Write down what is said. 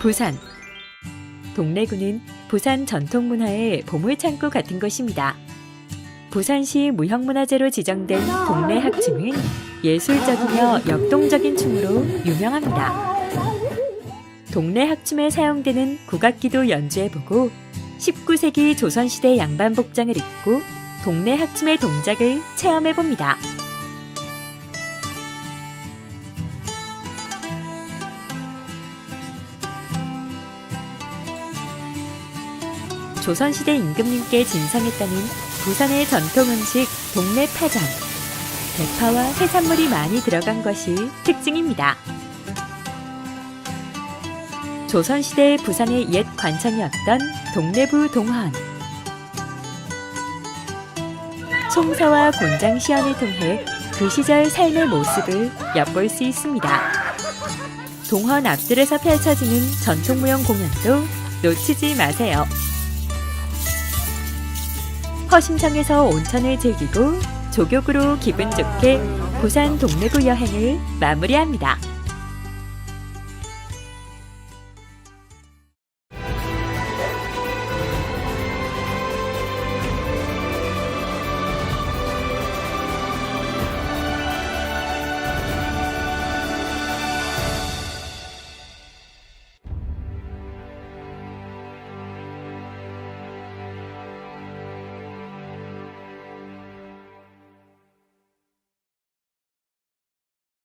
부산 동래구는 부산 전통문화의 보물창고 같은 곳입니다. 부산시 무형문화재로 지정된 동래 학춤은 예술적이며 역동적인 춤으로 유명합니다. 동래 학춤에 사용되는 국악기도 연주해보고 19세기 조선시대 양반 복장을 입고 동래 학춤의 동작을 체험해봅니다. 조선시대 임금님께 진상했다는 부산의 전통 음식 동네 파전. 대파와 해산물이 많이 들어간 것이 특징입니다. 조선시대 부산의 옛 관청이었던 동래부 동헌. 송사와 곤장 시연을 통해 그 시절 삶의 모습을 엿볼 수 있습니다. 동헌 앞들에서 펼쳐지는 전통무용 공연도 놓치지 마세요. 허심성에서 온천을 즐기고 조격으로 기분 좋게 부산 동래구 여행을 마무리합니다.